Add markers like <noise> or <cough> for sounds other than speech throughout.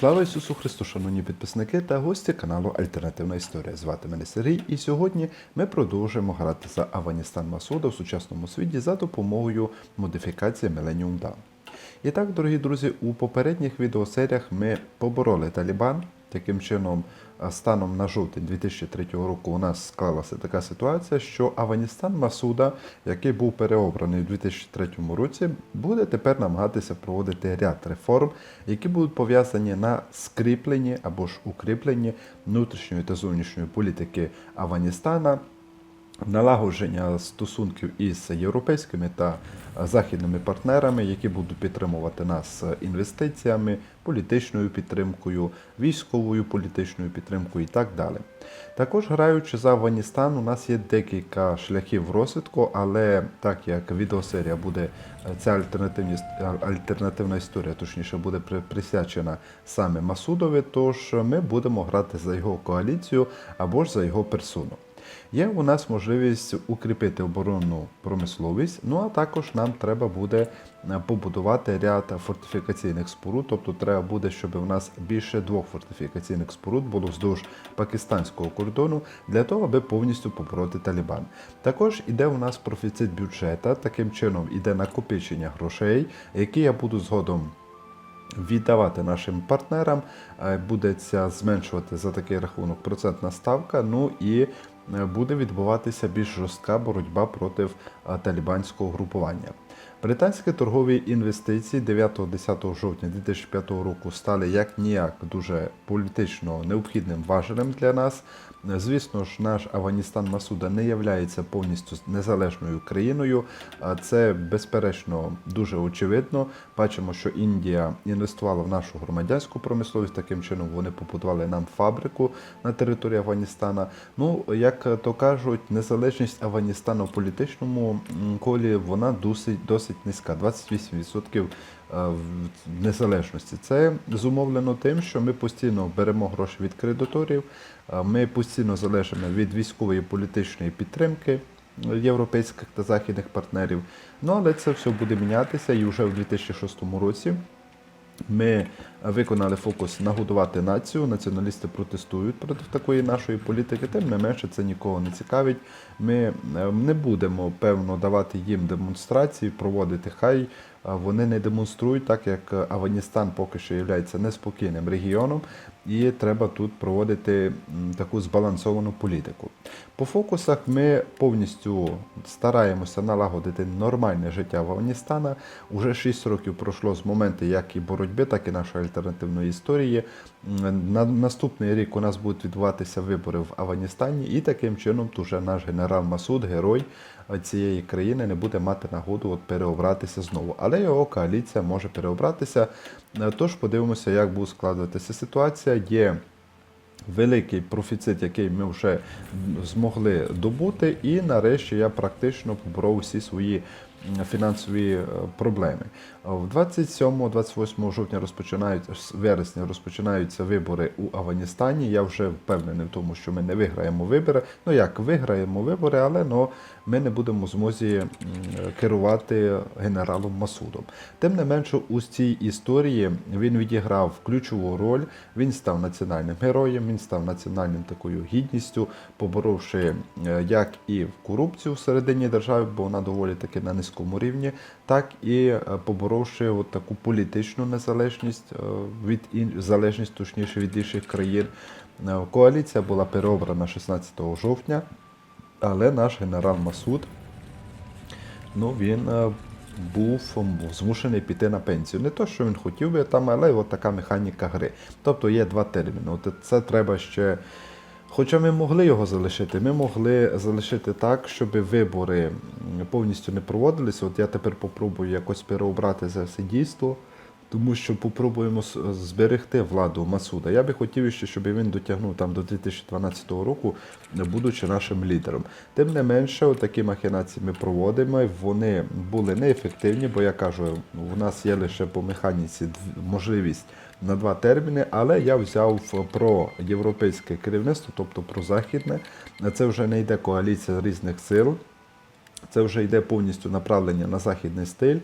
Слава Ісусу Христу, шановні підписники та гості каналу Альтернативна Історія. Звати мене Сергій, і сьогодні ми продовжуємо грати за Афганістан Масуда в сучасному світі за допомогою модифікації Millennium Dawn. І так, дорогі друзі, у попередніх відеосеріях ми побороли Талібан. Таким чином, станом на жовтень 2003 року у нас склалася така ситуація, що Афганістан Масуда, який був переобраний у 2003 році, буде тепер намагатися проводити ряд реформ, які будуть пов'язані на скріпленні або ж укріпленні внутрішньої та зовнішньої політики Афганістана, налагодження стосунків із європейськими та західними партнерами, які будуть підтримувати нас інвестиціями, політичною підтримкою, військовою політичною підтримкою і так далі. Також граючи за Афганістан, у нас є декілька шляхів розвитку, але так як відеосерія буде ця альтернативні альтернативна історія, точніше, буде присвячена саме Масудові, тож ми будемо грати за його коаліцію або ж за його персону. Є у нас можливість укріпити оборонну промисловість, ну а також нам треба буде е, побудувати ряд фортифікаційних споруд, тобто треба буде, щоб у нас більше двох фортифікаційних споруд було вздовж пакистанського кордону для того, аби повністю побороти Талібан. Також іде у нас профіцит бюджета, таким чином іде накопичення грошей, які я буду згодом віддавати нашим партнерам, е, буде ця зменшувати за такий рахунок процентна ставка. Ну і буде відбуватися більш жорстка боротьба проти е, талібанського групування. Британські торгові інвестиції 9-10 жовтня 2005 року стали як ніяк дуже політично необхідним важелем для нас. Звісно ж, наш Афганістан Масуда не є повністю незалежною країною. Це безперечно дуже очевидно. Бачимо, що Індія інвестувала в нашу громадянську промисловість. Таким чином вони побудували нам фабрику на території Афганістана. Ну, як то кажуть, незалежність Афганістану в політичному колі вона досить досить низька 28% е, в незалежності. Це зумовлено тим, що ми постійно беремо гроші від кредиторів, е, ми постійно залежимо від військової політичної підтримки європейських та західних партнерів. Ну але це все буде мінятися і вже в 2006 році. Ми виконали фокус нагодувати націю. Націоналісти протестують проти такої нашої політики. Тим не менше, це нікого не цікавить. Ми е, не будемо певно давати їм демонстрації, проводити. Хай е, вони не демонструють, так як Афганістан поки що є неспокійним регіоном, і треба тут проводити таку збалансовану політику. По фокусах ми повністю стараємося налагодити нормальне життя в Афганістана. Уже 6 років пройшло з моменту як і боротьби, так і нашої альтернативної історії. На наступний рік у нас будуть відбуватися вибори в Афганістані, і таким чином уже наш генерал Масуд, герой е, цієї країни, не буде мати нагоду от переобратися знову. Але його коаліція може переобратися. Е, Тож подивимося, як буде складуватися ситуація. Є великий профіцит, який ми вже змогли добути, і нарешті я практично поборов усі свої фінансові е, проблеми. В 27-28 жовтня розпочинають з вересня розпочинаються вибори у Афганістані. Я вже впевнений в тому, що ми не виграємо вибори. Ну як виграємо вибори, але ну, ми не будемо в змозі керувати генералом Масудом. Тим не менше, у цій історії він відіграв ключову роль. Він став національним героєм, він став національним такою гідністю, поборовши е, як і корупцію всередині держави, бо вона доволі таки на низькому рівні, так і е, поборовши от таку політичну незалежність е, від залежність, точніше від інших країн. Е, Коаліція була переобрана 16 жовтня, але наш генерал Масуд ну, він був змушений піти на пенсію. Не то, що він хотів би там, але от така механіка гри. Тобто є два терміни. От це треба ще. Хоча ми могли його залишити, ми могли залишити так, щоб вибори повністю не проводилися. От я тепер попробую якось переобрати це все дійство, тому що попробуємо зберегти владу Масуда. Я би хотів ще, щоб він дотягнув там до 2012 року, будучи нашим лідером. Тим не менше, такі махінації ми проводимо. Вони були неефективні, бо я кажу, у нас є лише по механіці можливість на два терміни, але я взяв про європейське керівництво, тобто про західне. Це вже не йде коаліція різних сил. Це вже йде повністю направлення на західний стиль.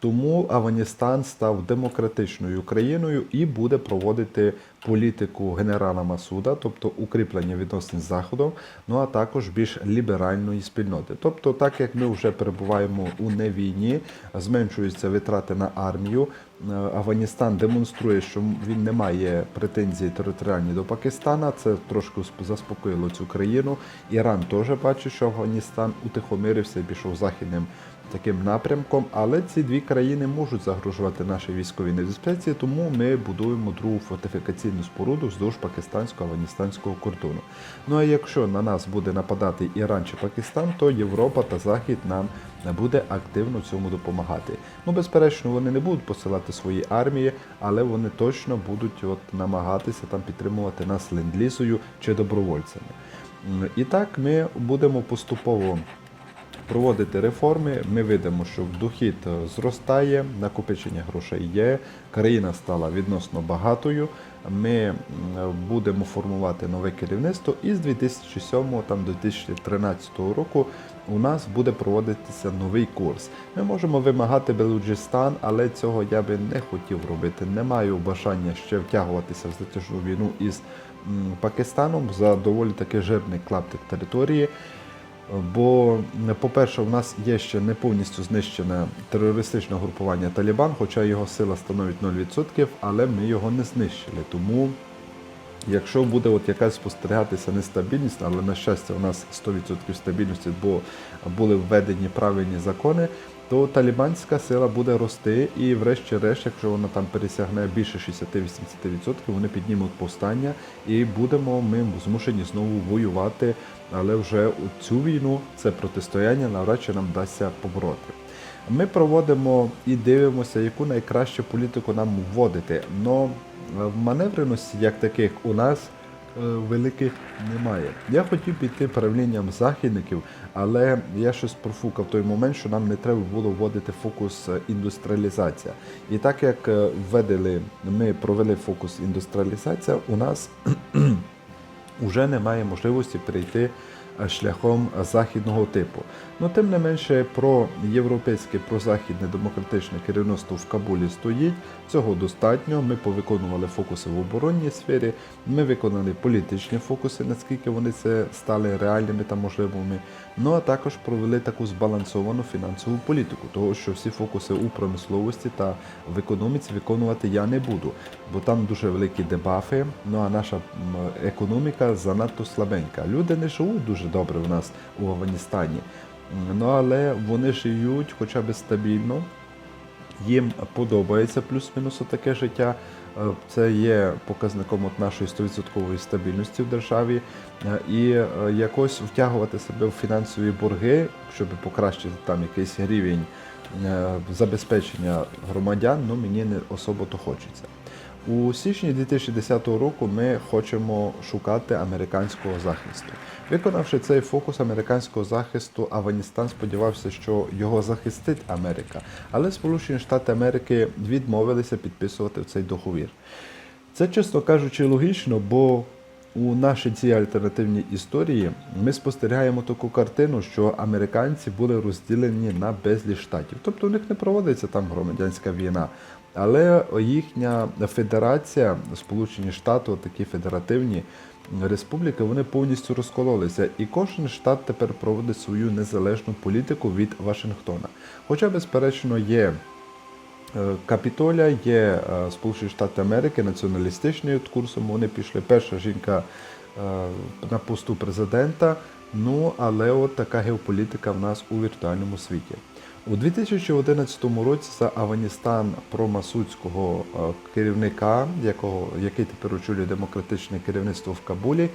Тому Афганістан став демократичною країною і буде проводити політику генерала Масуда, тобто укріплення відносин з Заходом, ну а також більш ліберальної спільноти. Тобто, так як ми вже перебуваємо у невійні, зменшуються витрати на армію. е, Афганістан демонструє, що він не має претензій територіальні до Пакистана. Це трошки заспокоїло цю країну. Іран теж бачить, що Афганістан утихомирився і пішов західним таким напрямком, але ці дві країни можуть загрожувати нашій військовій небезпеці, тому ми будуємо другу фортифікаційну споруду вздовж пакистансько-афганістанського кордону. Ну а якщо на нас буде нападати Іран чи Пакистан, то Європа та Захід нам буде активно цьому допомагати. Ну, безперечно, вони не будуть посилати свої армії, але вони точно будуть от намагатися там підтримувати нас ленд-лізою чи добровольцями. І так ми будемо поступово проводити реформи. Ми видимо, що дохід е, зростає, накопичення грошей є, країна стала відносно багатою. Ми будемо формувати нове керівництво, і з 2007 там, до 2013 року у нас буде проводитися новий курс. Ми можемо вимагати Белуджистан, але цього я би не хотів робити. Не маю бажання ще втягуватися в затяжну війну із Пакистаном за доволі таки жирний клаптик території. Бо, по-перше, в нас є ще не повністю знищене терористичне групування Талібан, хоча його сила становить 0%, але ми його не знищили. Тому, якщо буде от якась спостерігатися нестабільність, але на щастя, у нас 100% стабільності, бо були введені правильні закони, то талібанська сила буде рости, і, врешті-решт, якщо вона там пересягне більше 60-80%, вони піднімуть повстання, і будемо ми змушені знову воювати. Але вже у цю війну це протистояння навряд чи нам вдасться побороти. Ми проводимо і дивимося, яку найкращу політику нам вводити. Но маневреності, як таких, у нас е, великих немає. Я хотів піти правлінням західників, але я щось профукав той момент, що нам не треба було вводити фокус е, індустріалізація. І так як е, введели, ми провели фокус індустріалізація, у нас <clears throat> вже немає можливості перейти е, шляхом західного типу. Ну, тим не менше, про європейське, про західне демократичне керівництво в Кабулі стоїть. Цього достатньо. Ми повиконували фокуси в оборонній сфері, ми виконали політичні фокуси, наскільки вони це стали реальними та можливими. Ну а також провели таку збалансовану фінансову політику, того що всі фокуси у промисловості та в економіці виконувати я не буду, бо там дуже великі дебафи. Ну а наша економіка занадто слабенька. Люди не живуть дуже добре в нас у Афганістані. Ну але вони живуть хоча б стабільно. Їм подобається плюс-мінус таке життя. Е, Це є показником от нашої 100% стабільності в державі. Е, І е, якось втягувати себе в фінансові борги, щоб покращити там якийсь рівень забезпечення громадян, ну мені не особо то хочеться. У січні 2010 року ми хочемо шукати американського захисту. Виконавши цей фокус американського захисту, Афганістан сподівався, що його захистить Америка, але Сполучені Штати Америки відмовилися підписувати цей договір. Це, чесно кажучи, логічно, бо у нашій цій альтернативній історії ми спостерігаємо таку картину, що американці були розділені на безліч штатів. Тобто у них не проводиться там громадянська війна. Але їхня федерація, Сполучені Штати, такі федеративні республіки, вони повністю розкололися, і кожен штат тепер проводить свою незалежну політику від Вашингтона. Хоча, безперечно, є Е, Капітолія є е, Сполучені Штати Америки націоналістичною курсом. Вони пішли перша жінка е, на посту президента. Ну але от така геополітика в нас у віртуальному світі. У 2011 році за Афганістан промасудського е, керівника, якого який тепер очолює демократичне керівництво в Кабулі,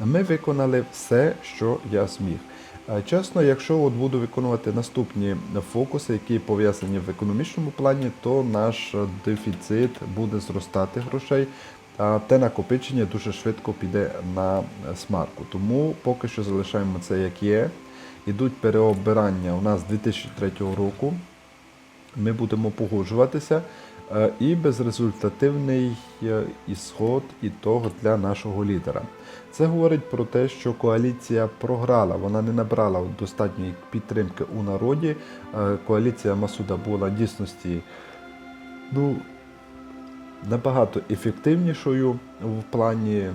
ми виконали все, що я зміг. Е, Чесно, якщо от буду виконувати наступні фокуси, які пов'язані в економічному плані, то наш е, дефіцит буде зростати грошей, а те накопичення дуже швидко піде на смарку. Тому поки що залишаємо це як є. Ідуть переобирання у нас 2003 року. Ми будемо погоджуватися. е, і безрезультативний е, ісход і того для нашого лідера. Це говорить про те, що коаліція програла, вона не набрала достатньої підтримки у народі. Е, Коаліція Масуда була дійсності ну, набагато ефективнішою в плані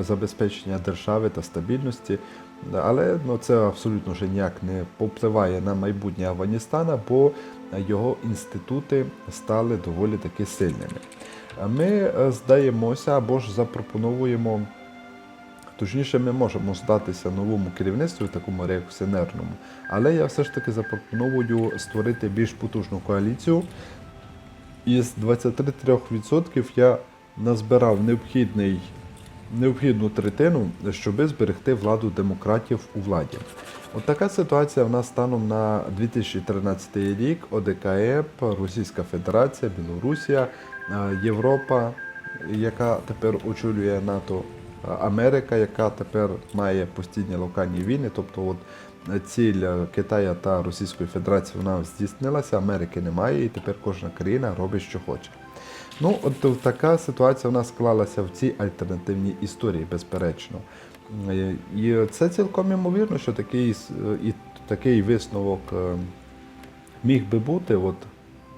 забезпечення держави та стабільності. Але ну, це абсолютно вже ніяк не попливає на майбутнє Афганістана, бо його інститути стали доволі таки сильними. Ми е, здаємося або ж запропонуємо, точніше, ми можемо здатися новому керівництву, такому реакціонерному, але я все ж таки запропоную створити більш потужну коаліцію. Із 23% я назбирав необхідний необхідну третину, щоб зберегти владу демократів у владі. От така ситуація в нас станом на 2013 рік. ОДКЕП, Російська Федерація, Білорусія, е, Європа, яка тепер очолює НАТО, е, Америка, яка тепер має постійні локальні війни. Тобто, от е, ціль Китаю та Російської Федерації вона здійснилася, Америки немає, і тепер кожна країна робить, що хоче. Ну, от така ситуація у нас склалася в цій альтернативній історії, безперечно. Е, І це цілком ймовірно, що такий, і такий висновок е, міг би бути от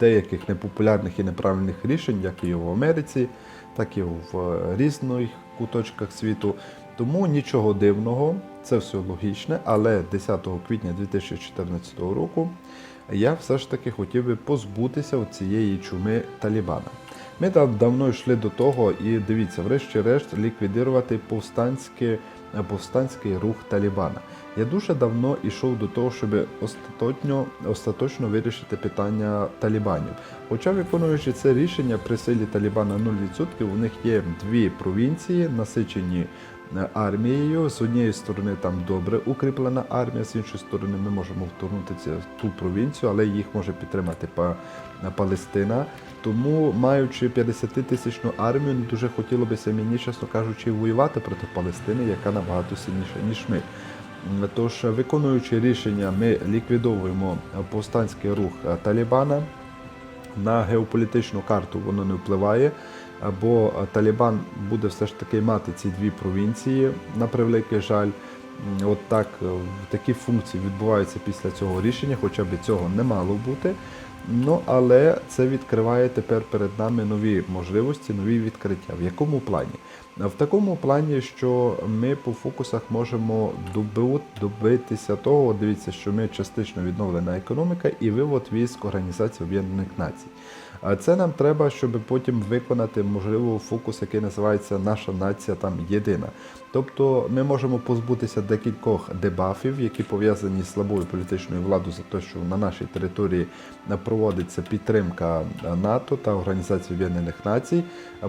деяких непопулярних і неправильних рішень, як і в Америці, так і в е, різних куточках світу. Тому нічого дивного, це все логічне, але 10 квітня 2014 року я все ж таки хотів би позбутися цієї чуми Талібана. Ми давно йшли до того, і дивіться, врешті-решт ліквідувати повстанське, повстанський рух Талібана. Я дуже давно йшов до того, щоб остаточно, остаточно вирішити питання талібанів. Хоча виконуючи це рішення при силі Талібана 0%, у них є дві провінції, насичені армією. З однієї сторони там добре укріплена армія, з іншої сторони ми можемо вторгнутися в ту провінцію, але їх може підтримати Палестина. Тому, маючи 50-тисячну армію, не дуже хотілося б мені, чесно кажучи, воювати проти Палестини, яка набагато сильніша, ніж ми. Тож, виконуючи рішення, ми ліквідовуємо повстанський рух е, Талібана. На геополітичну карту воно не впливає, е, бо е, Талібан буде все ж таки мати ці дві провінції, на превеликий жаль. От так, е, такі функції відбуваються після цього рішення, хоча б цього не мало бути. Ну, але це відкриває тепер перед нами нові можливості, нові відкриття. В якому плані? В такому плані, що ми по фокусах можемо добитися того, дивіться, що ми частично відновлена економіка і вивод військ Організації Об'єднаних Націй. Це нам треба, щоб потім виконати, можливо, фокус, який називається Наша нація там єдина. Тобто ми можемо позбутися декількох дебафів, які пов'язані з слабою політичною владою за те, що на нашій території проводиться підтримка НАТО та Організації Об'єднаних Націй.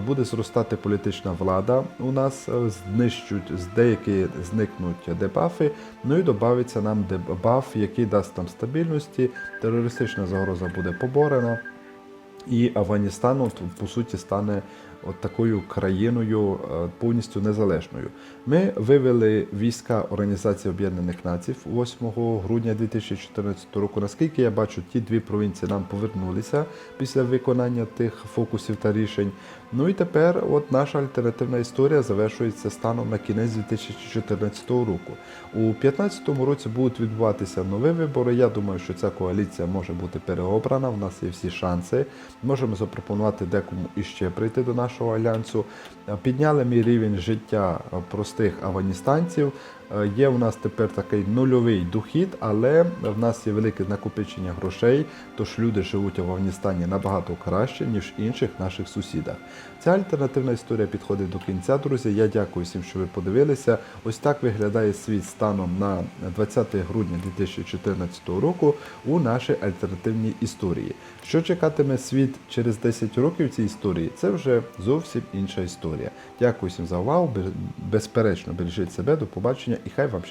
Буде зростати політична влада у нас, знищують з деякі зникнуть дебафи. Ну і додається нам дебаф, який дасть нам стабільності. Терористична загроза буде поборена. І Афганістан, от, по суті, стане от такою країною е, повністю незалежною. Ми вивели війська Організації Об'єднаних Націй 8 грудня 2014 року. Наскільки я бачу, ті дві провінції нам повернулися після виконання тих фокусів та рішень. Ну і тепер, от наша альтернативна історія завершується станом на кінець 2014 року. У 2015 році будуть відбуватися нові вибори. Я думаю, що ця коаліція може бути переобрана. В нас є всі шанси. Можемо запропонувати декому іще прийти до нашого альянсу. Е, Підняли мій рівень життя е, простих афганістанців. Е, Є у нас тепер такий нульовий дохід, але в нас є велике накопичення грошей, тож люди живуть в Афганістані набагато краще, ніж інших наших сусідах. Ця альтернативна історія підходить до кінця, друзі. Я дякую всім, що ви подивилися. Ось так виглядає світ станом на 20 грудня 2014 року у нашій альтернативній історії. Що чекатиме світ через 10 років цій історії, це вже зовсім інша історія. Дякую всім за увагу. Безперечно, бережіть себе, до побачення і хай вам щастить.